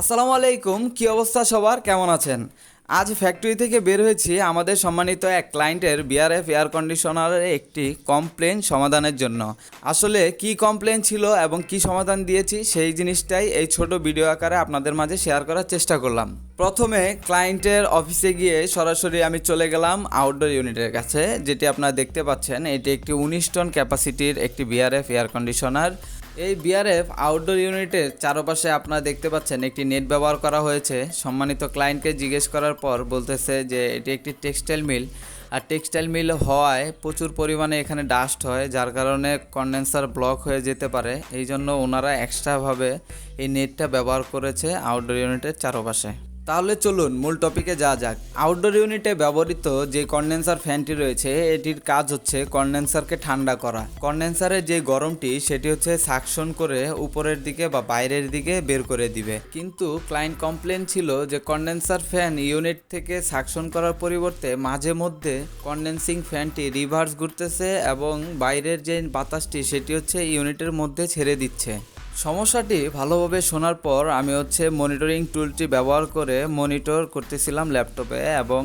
আসসালামু আলাইকুম, কি অবস্থা সবার? কেমন আছেন? আজ ফ্যাক্টরি থেকে বের হয়েছি। আমাদের সম্মানিত এক ক্লায়েন্টের বিআরএফ এয়ার কন্ডিশনারের একটি কমপ্লেন সমাধানের জন্য। আসলে কি কমপ্লেন ছিল এবং কি সমাধান দিয়েছি, সেই জিনিসটাই এই ছোট ভিডিও আকারে আপনাদের মাঝে শেয়ার করার চেষ্টা করলাম। প্রথমে ক্লায়েন্টের অফিসে গিয়ে সরাসরি আমি চলে গেলাম আউটডোর ইউনিটের কাছে, যেটি আপনারা দেখতে পাচ্ছেন, এটি একটি উনিশ টন ক্যাপাসিটির একটি বিআরএফ এয়ার কন্ডিশনার এই বিআরএফ আউটডোর ইউনিটের চারপাশে আপনারা দেখতে পাচ্ছেন একটি নেট ব্যবহার করা হয়েছে। সম্মানিত ক্লায়েন্টকে জিজ্ঞেস করার পর বলতেছে যে এটি একটি টেক্সটাইল মিল আর টেক্সটাইল মিল হওয়ায় প্রচুর পরিমাণে এখানে ডাস্ট হয়, যার কারণে কন্ডেন্সার ব্লক হয়ে যেতে পারে। এই জন্য ওনারা এক্সট্রাভাবে এই নেটটা ব্যবহার করেছে আউটডোর ইউনিটের চারপাশে। তাহলে চলুন মূল টপিকে যা যাক। আউটডোর ইউনিটে ব্যবহৃত যে কন্ডেন্সার ফ্যানটি রয়েছে, এটির কাজ হচ্ছে কন্ডেন্সারকে ঠান্ডা করা। কন্ডেন্সারের যে গরমটি, সেটি হচ্ছে সাকশন করে উপরের দিকে বা বাইরের দিকে বের করে দিবে। কিন্তু ক্লায়েন্ট কমপ্লেন ছিল যে কন্ডেন্সার ফ্যান ইউনিট থেকে সাকশন করার পরিবর্তে মাঝে মধ্যে কন্ডেন্সিং ফ্যানটি রিভার্স ঘুরতেছে এবং বাইরের যে বাতাসটি, সেটি হচ্ছে ইউনিটের মধ্যে ছেড়ে দিচ্ছে। সমস্যাটি ভালোভাবে শোনার পর আমি হচ্ছে মনিটরিং টুলটি ব্যবহার করে মনিটর করতেছিলাম ল্যাপটপে এবং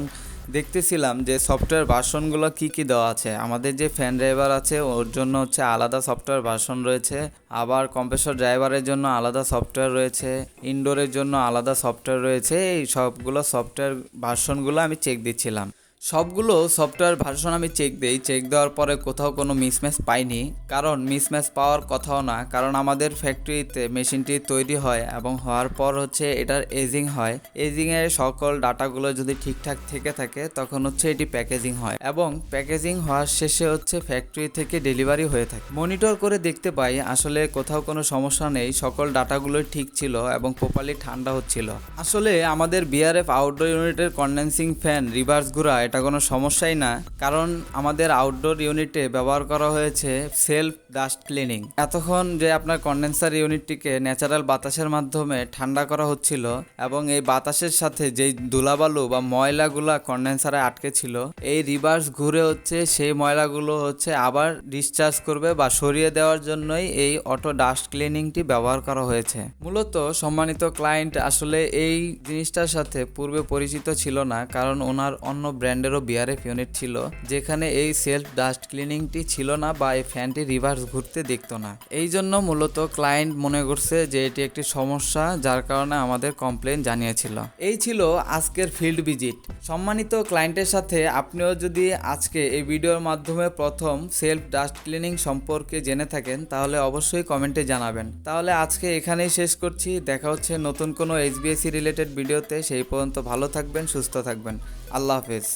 দেখতেছিলাম যে সফটওয়্যার ভার্সনগুলো কি কি দেওয়া আছে। আমাদের যে ফ্যান ড্রাইভার আছে, ওর জন্য হচ্ছে আলাদা সফটওয়্যার ভার্সন রয়েছে। আবার কম্প্রেসর ড্রাইভারের জন্য আলাদা সফটওয়্যার রয়েছে। ইনডোরের জন্য আলাদা সফটওয়্যার রয়েছে। এই সবগুলো সফটওয়্যার ভার্সনগুলো আমি চেক দিচ্ছিলাম। সবগুলো সফটওয়্যার ভার্সন আমি চেক দিই। চেক দেওয়ার পরে কোথাও কোনো মিসম্যাচ পাইনি। কারণ মিসম্যাচ পাওয়ার কথাও না। কারণ আমাদের ফ্যাক্টরিতে মেশিনটি তৈরি হয় এবং হওয়ার পর হচ্ছে এটার এজিং হয়। এজিংয়ের সকল ডাটাগুলো যদি ঠিকঠাক থেকে থাকে, তখন হচ্ছে এটি প্যাকেজিং হয় এবং প্যাকেজিং হওয়ার শেষে হচ্ছে ফ্যাক্টরি থেকে ডেলিভারি হয়ে থাকে। মনিটর করে দেখতে পাই, আসলে কোথাও কোনো সমস্যা নেই, সকল ডাটাগুলোই ঠিক ছিল এবং প্রপারলি ঠান্ডা হচ্ছিল। আসলে আমাদের বিআরএফ আউটডোর ইউনিটের কন্ডেন্সিং ফ্যান রিভার্স ঘোরা এটা কোনো সমস্যাই না, কারণ আমাদের আউটডোর ইউনিটে ব্যবহার করা হয়েছে সেলফ ডাস্ট ক্লিনিং এতক্ষণ যে আপনার কন্ডেন্সার ইউনিটটিকে ন্যাচারাল বাতাসের মাধ্যমে ঠান্ডা করা হচ্ছিল এবং এই বাতাসের সাথে যেই ধুলাবালু বা ময়লাগুলা কন্ডেন্সারে আটকে ছিল, এই রিভার্স ঘুরে হচ্ছে সেই ময়লাগুলো হচ্ছে আবার ডিসচার্জ করবে বা সরিয়ে দেওয়ার জন্যই এই অটো ডাস্ট ক্লিনিংটি ব্যবহার করা হয়েছে। মূলত সম্মানিত ক্লায়েন্ট আসলে এই জিনিসটার সাথে পূর্বে পরিচিত ছিল না, কারণ ওনার অন্য ব্র্যান্ডেরও বিআরএফ ইউনিট ছিল, যেখানে এই সেলফ ডাস্ট ক্লিনিংটি ছিল না বা এই ফ্যানটি রিভার্স ঘুরতে দেখতো না। এই জন্য মূলত ক্লায়েন্ট মনে করছে যে এটি একটি সমস্যা, যার কারণে আমাদের কমপ্লেন জানিয়েছিল। এই ছিল আজকের ফিল্ড ভিজিট সম্মানিত ক্লায়েন্টের সাথে আপনিও যদি আজকে এই ভিডিওর মাধ্যমে প্রথম সেলফ ডাস্ট ক্লিনিং সম্পর্কে জেনে থাকেন, তাহলে অবশ্যই কমেন্টে জানাবেন। তাহলে আজকে এখানেই শেষ করছি। দেখা হচ্ছে নতুন কোনো এইচবিএসসি রিলেটেড ভিডিওতে সেই পর্যন্ত ভালো থাকবেন, সুস্থ থাকবেন। আল্লাহ হাফেজ।